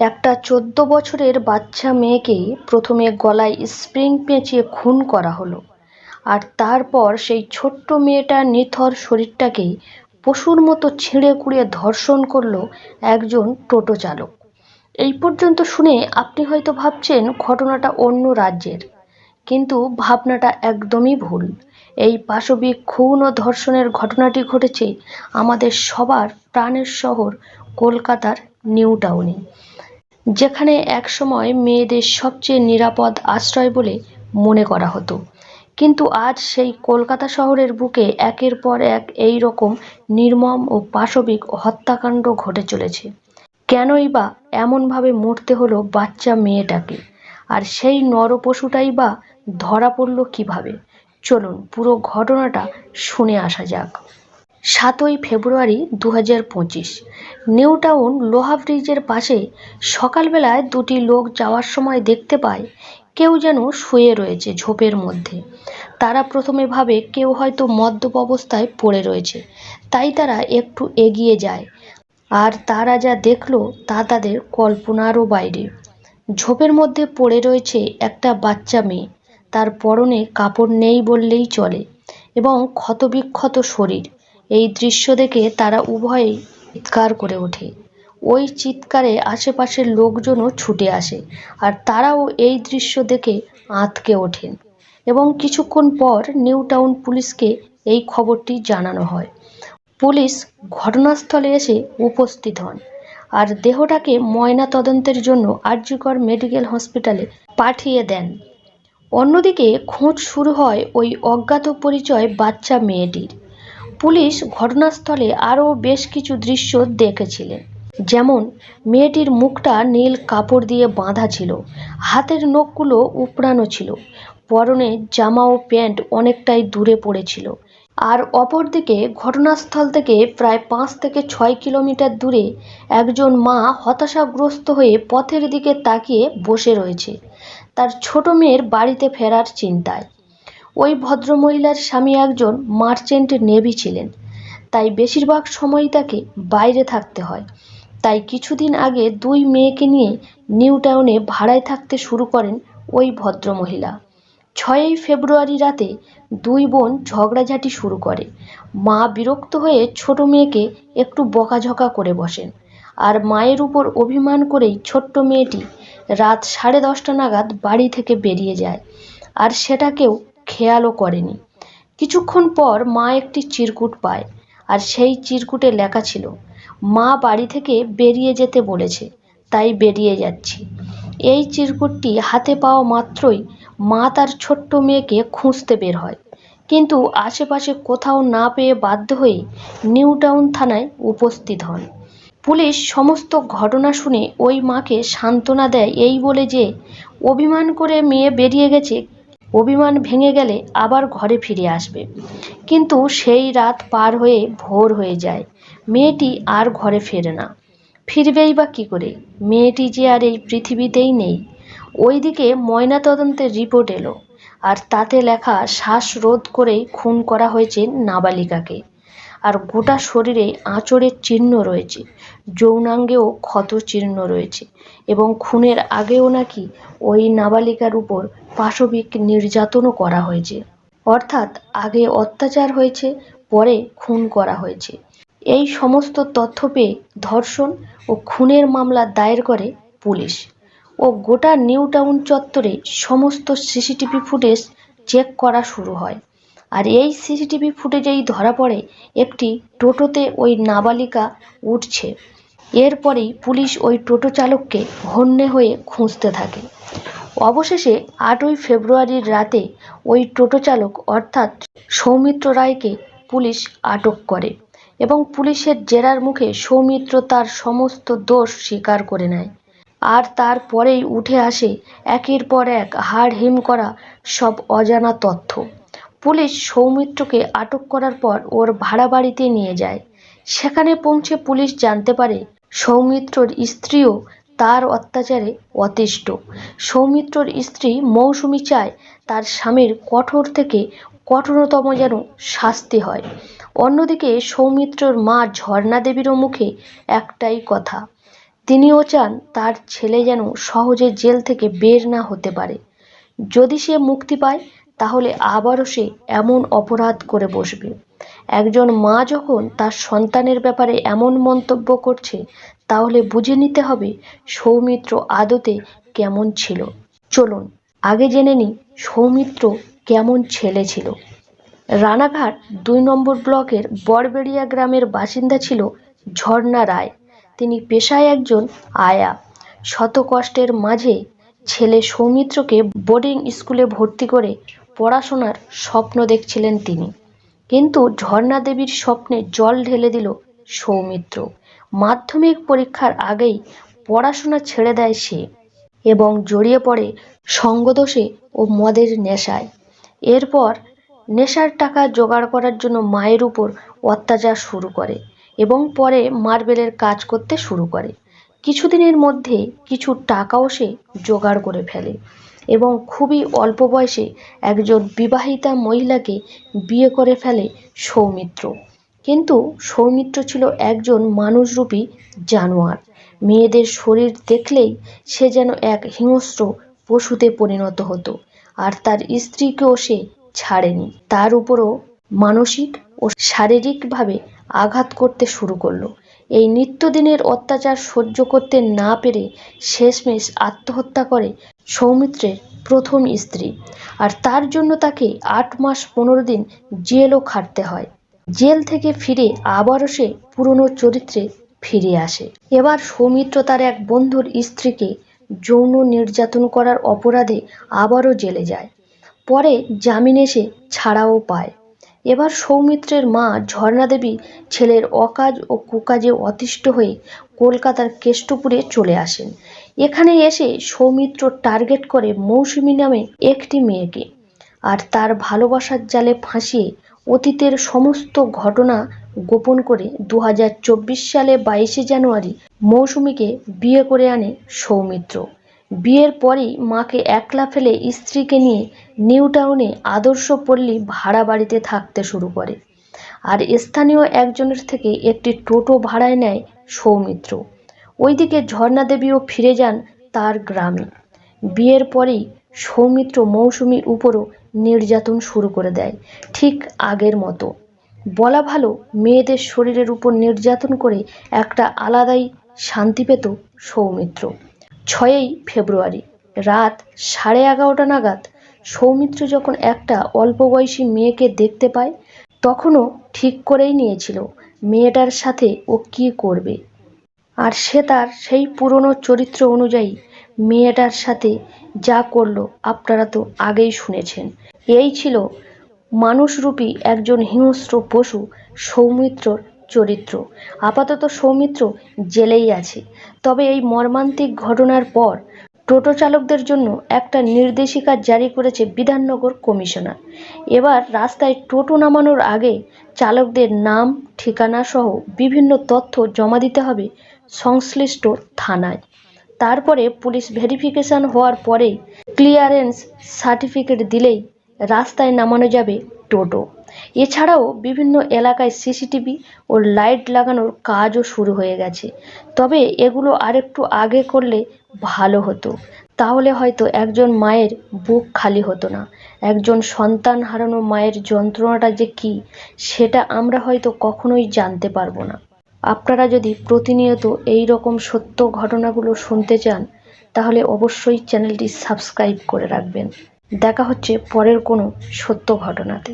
একটা চোদ্দ বছরের বাচ্চা মেয়েকে প্রথমে গলায় স্প্রিং পেঁচিয়ে খুন করা হলো। আর তারপর সেই ছোট্ট মেয়েটার নিথর শরীরটাকেই পশুর মতো ছিঁড়ে কুড়িয়ে ধর্ষণ করল একজন টোটো চালক। এই পর্যন্ত শুনে আপনি হয়তো ভাবছেন, ঘটনাটা অন্য রাজ্যের। কিন্তু ভাবনাটা একদমই ভুল। এই পাশবিক খুন ও ধর্ষণের ঘটনাটি ঘটেছে আমাদের সবার প্রাণের শহর কলকাতার নিউ টাউনে। যেখানে একসময় মেয়েদের সবচেয়ে নিরাপদ আশ্রয় বলে মনে করা হতো। কিন্তু আজ সেই কলকাতা শহরের বুকে একের পর এক এই রকম নির্মম ও পাশবিক হত্যাকাণ্ড ঘটে চলেছে। কেনই বা এমনভাবে মরতে হলো বাচ্চা মেয়েটাকে? আর সেই নরপশুটাই বা ধরা পড়ল কীভাবে? চলুন পুরো ঘটনাটা শুনে আসা যাক। সাতই ফেব্রুয়ারি দু হাজার পঁচিশ। নিউ টাউন লোহা ব্রিজের পাশে সকালবেলায় দুটি লোক যাওয়ার সময় দেখতে পায়, কেউ যেন শুয়ে রয়েছে ঝোপের মধ্যে। তারা প্রথমে ভাবে কেউ হয়তো মদ্যপ অবস্থায় পড়ে রয়েছে, তাই তারা একটু এগিয়ে যায়। আর তারা যা দেখল তা তাদের কল্পনারও বাইরে। ঝোপের মধ্যে পড়ে রয়েছে একটা বাচ্চা মেয়ে, তার পরনে কাপড় নেই বললেই চলে এবং ক্ষতবিক্ষত শরীর। এই দৃশ্য দেখে তারা উভয়েই চিৎকার করে ওঠে। ওই চিৎকারে আশেপাশের লোকজনও ছুটে আসে আর তারাও এই দৃশ্য দেখে আঁতকে ওঠেন এবং কিছুক্ষণ পর নিউ টাউন পুলিশকে এই খবরটি জানানো হয়। পুলিশ ঘটনাস্থলে এসে উপস্থিত হন আর দেহটাকে ময়না তদন্তের জন্য আরজিকর মেডিকেল হসপিটালে পাঠিয়ে দেন। অন্যদিকে খোঁজ শুরু হয় ওই অজ্ঞাত পরিচয় বাচ্চা মেয়েটির। পুলিশ ঘটনাস্থলে আরও বেশ কিছু দৃশ্য দেখেছিলেন। যেমন, মেয়েটির মুখটা নীল কাপড় দিয়ে বাঁধা ছিল, হাতের নখগুলো উপড়ানো ছিল, পরনে জামা ও প্যান্ট অনেকটাই দূরে পড়েছিল। আর অপরদিকে ঘটনাস্থল থেকে প্রায় পাঁচ থেকে ছয় কিলোমিটার দূরে একজন মা হতাশাগ্রস্ত হয়ে পথের দিকে তাকিয়ে বসে রয়েছে। তার ছোট মেয়ের বাড়িতে ফেরার চিন্তায়। ওই ভদ্রমহিলার স্বামী একজন মার্চেন্ট নেভি ছিলেন। তাই বেশিরভাগ সময়ই তাকে বাইরে থাকতে হয়। তাই কিছুদিন আগে দুই মেয়েকে নিয়ে নিউ টাউনে ভাড়ায় থাকতে শুরু করেন ওই ভদ্রমহিলা। ছয়ই ফেব্রুয়ারি রাতে দুই বোন ঝগড়াঝাটি শুরু করে। মা বিরক্ত হয়ে ছোট মেয়েকে একটু বকাঝকা করে বসেন আর মায়ের উপর অভিমান করেই ছোট্ট মেয়েটি রাত সাড়ে দশটা নাগাদ বাড়ি থেকে বেরিয়ে যায়। আর সেটা কেউ খেয়ালও করেনি। কিছুক্ষণ পর মা একটি চিরকুট পায়, আর সেই চিরকুটে লেখা ছিল, মা বাড়ি থেকে বেরিয়ে যেতে বলেছে, তাই বেরিয়ে যাচ্ছি। এই চিরকুটটি হাতে পাওয়া মাত্রই মা তার ছোট্ট মেয়েকে খুঁজতে বের হয়। কিন্তু আশেপাশে কোথাও না পেয়ে বাধ্য হয়ে নিউ টাউন থানায় উপস্থিত হন। পুলিশ সমস্ত ঘটনা শুনে ওই মাকে সান্ত্বনা দেয় এই বলে যে, অভিমান করে মেয়ে বেরিয়ে গেছে অভিমান ভেঙে গেলে আবার ঘরে ফিরে আসবে। কিন্তু সেই রাত পার হয়ে ভোর হয়ে যায়। মেয়েটি আর ঘরে ফেরে না। ফিরবেই বা কী করে? মেয়েটি যে আর এই পৃথিবীতেই নেই। ওইদিকে ময়নাতদন্তের রিপোর্ট এলো। আর তাতে লেখা শ্বাসরোধ করেই খুন করা হয়েছে নাবালিকাকে। আর গোটা শরীরে আঁচড়ের চিহ্ন রয়েছে, যৌনাঙ্গেও ক্ষত চিহ্ন রয়েছে এবং খুনের আগেও নাকি ওই নাবালিকার উপর পাশবিক নির্যাতনও করা হয়েছে। অর্থাৎ আগে অত্যাচার হয়েছে, পরে খুন করা হয়েছে। এই সমস্ত তথ্য পেয়ে ধর্ষণ ও খুনের মামলা দায়ের করে পুলিশ ও গোটা নিউ টাউন চত্বরে সমস্ত সিসিটিভি ফুটেজ চেক করা শুরু হয়। আর এই সিসিটিভি ফুটেজেই ধরা পড়ে একটি টোটোতে ওই নাবালিকা উঠছে। এরপরেই পুলিশ ওই টোটো চালককে হন্যে হয়ে খুঁজতে থাকে। অবশেষে আটই ফেব্রুয়ারির রাতে ওই টোটো চালক অর্থাৎ সৌমিত্র রায়কে পুলিশ আটক করে এবং পুলিশের জেরার মুখে সৌমিত্র তার সমস্ত দোষ স্বীকার করে নেয়। আর তারপরেই উঠে আসে একের পর এক হাড় হিম করা সব অজানা তথ্য। পুলিশ সৌমিত্রকে আটক করার পর ওর ভাড়া বাড়িতে নিয়ে যায়। সেখানে পৌঁছে পুলিশ জানতে পারে সৌমিত্রর স্ত্রীও তার অত্যাচারে অতিষ্ঠ। সৌমিত্রর স্ত্রী মৌসুমি চায় তার স্বামীর কঠোর থেকে কঠোরতম যেন শাস্তি হয়। অন্যদিকে সৌমিত্রর মা ঝর্ণা দেবীরও মুখে একটাই কথা। তিনিও চান তার ছেলে যেন সহজে জেল থেকে বের না হতে পারে। যদি সে মুক্তি পায় তাহলে আবারও সে এমন অপরাধ করে বসবে। একজন মা যখন তার সন্তানের ব্যাপারে এমন মন্তব্য করছে, তাহলে বুঝে নিতে হবে সৌমিত্র আদতে কেমন ছিল। চলুন, আগে জেনে নিই সৌমিত্র কেমন ছেলে ছিল। রানাঘাট দুই নম্বর ব্লকের বরবেড়িয়া গ্রামের বাসিন্দা ছিল ঝর্ণা রায়। তিনি পেশায় একজন আয়া। শত কষ্টের মাঝে ছেলে সৌমিত্রকে বোর্ডিং স্কুলে ভর্তি করে পড়াশোনার স্বপ্ন দেখছিলেন তিনি। কিন্তু ঝর্ণা দেবীর স্বপ্নে জল ঢেলে দিল সৌমিত্র। মাধ্যমিক পরীক্ষার আগেই পড়াশোনা ছেড়ে দেয় সে এবং জড়িয়ে পড়ে সঙ্গদোষে ও মদের নেশায়। এরপর নেশার টাকা জোগাড় করার জন্য মায়ের উপর অত্যাচার শুরু করে এবং পরে মার্বেলের কাজ করতে শুরু করে। কিছুদিনের মধ্যে কিছু টাকাও সে জোগাড় করে ফেলে। এবং খুবই অল্প বয়সে একজন বিবাহিতা মহিলাকে বিয়ে করে ফেলে সৌমিত্র। কিন্তু সৌমিত্র ছিল একজন মানুষরূপী জানোয়ার। মেয়েদের শরীর দেখলেই সে যেন এক হিংস্র পশুতে পরিণত হতো আর তার স্ত্রীকেও সে ছাড়েনি। তার উপরও মানসিক ও শারীরিকভাবে আঘাত করতে শুরু করল। এই নিত্যদিনের অত্যাচার সহ্য করতে না পেরে শেষমেশ আত্মহত্যা করে সৌমিত্রের প্রথম স্ত্রী। আর তার জন্য তাকে আট মাস পনেরো দিন জেলও খাটতে হয়। জেল থেকে ফিরে আবারও সে পুরনো চরিত্রে ফিরে আসে। এবার সৌমিত্র তার এক বন্ধুর স্ত্রীকে যৌন নির্যাতন করার অপরাধে আবারও জেলে যায়। পরে জামিন এসে ছাড়াও পায়। এবার সৌমিত্রের মা ঝর্ণা দেবী ছেলের অকাজ ও কুকাজে অতিষ্ঠ হয়ে কলকাতার কেষ্টপুরে চলে আসেন। এখানে এসে সৌমিত্র টার্গেট করে মৌসুমী নামে একটি মেয়েকে আর তার ভালোবাসার জালে ফাঁসিয়ে অতীতের সমস্ত ঘটনা গোপন করে দু হাজার চব্বিশ সালে বাইশে জানুয়ারি মৌসুমীকে বিয়ে করে আনে সৌমিত্র। বিয়ের পরই মাকে একলা ফেলে স্ত্রীকে নিয়ে নিউ টাউনে আদর্শ পল্লী ভাড়া বাড়িতে থাকতে শুরু করে। আর স্থানীয় একজনের থেকে একটি টোটো ভাড়ায় নেয় সৌমিত্র। ওইদিকে ঝর্ণা দেবীও ফিরে যান তার গ্রামে। বিয়ের পরেই সৌমিত্র মৌসুমীর উপরও নির্যাতন শুরু করে দেয়, ঠিক আগের মতো। বলা ভালো, মেয়েদের শরীরের উপর নির্যাতন করে একটা আলাদাই শান্তি পেত সৌমিত্র। ছয়ই ফেব্রুয়ারি রাত সাড়ে এগারোটা নাগাদ সৌমিত্র যখন একটা অল্প বয়সী মেয়েকে দেখতে পায়, তখনও ঠিক করেই নিয়েছিল মেয়েটার সাথে ও কী করবে। আর সে তার সেই পুরনো চরিত্র অনুযায়ী মেয়েটার সাথে যা করল আপনারা তো আগেই শুনেছেন। এই ছিল মানুষরূপী একজন হিংস্র পশু সৌমিত্রর চরিত্র। আপাতত সৌমিত্র জেলেই আছে। তবে এই মর্মান্তিক ঘটনার পর টোটো চালকদের জন্য একটা নির্দেশিকা জারি করেছে বিধাননগর কমিশনার। এবার রাস্তায় টোটো নামানোর আগে চালকদের নাম, ঠিকানা সহ বিভিন্ন তথ্য জমা দিতে হবে সংশ্লিষ্ট থানায়। তারপরে পুলিশ ভেরিফিকেশন হওয়ার পরেই ক্লিয়ারেন্স সার্টিফিকেট দিলেই রাস্তায় নামানো যাবে টোটো। এছাড়াও বিভিন্ন এলাকায় সিসিটিভি ও লাইট লাগানোর কাজও শুরু হয়ে গেছে। তবে এগুলো আরেকটু আগে করলে ভালো হতো। তাহলে হয়তো একজন মায়ের বুক খালি হতো না। একজন সন্তান হারানো মায়ের যন্ত্রণাটা যে কী, সেটা আমরা হয়তো কখনোই জানতে পারব না। আপনারা যদি প্রতিনিয়ত এই রকম সত্য ঘটনাগুলো শুনতে চান, তাহলে অবশ্যই চ্যানেলটি সাবস্ক্রাইব করে রাখবেন। দেখা হচ্ছে পরের কোনো সত্য ঘটনাতে।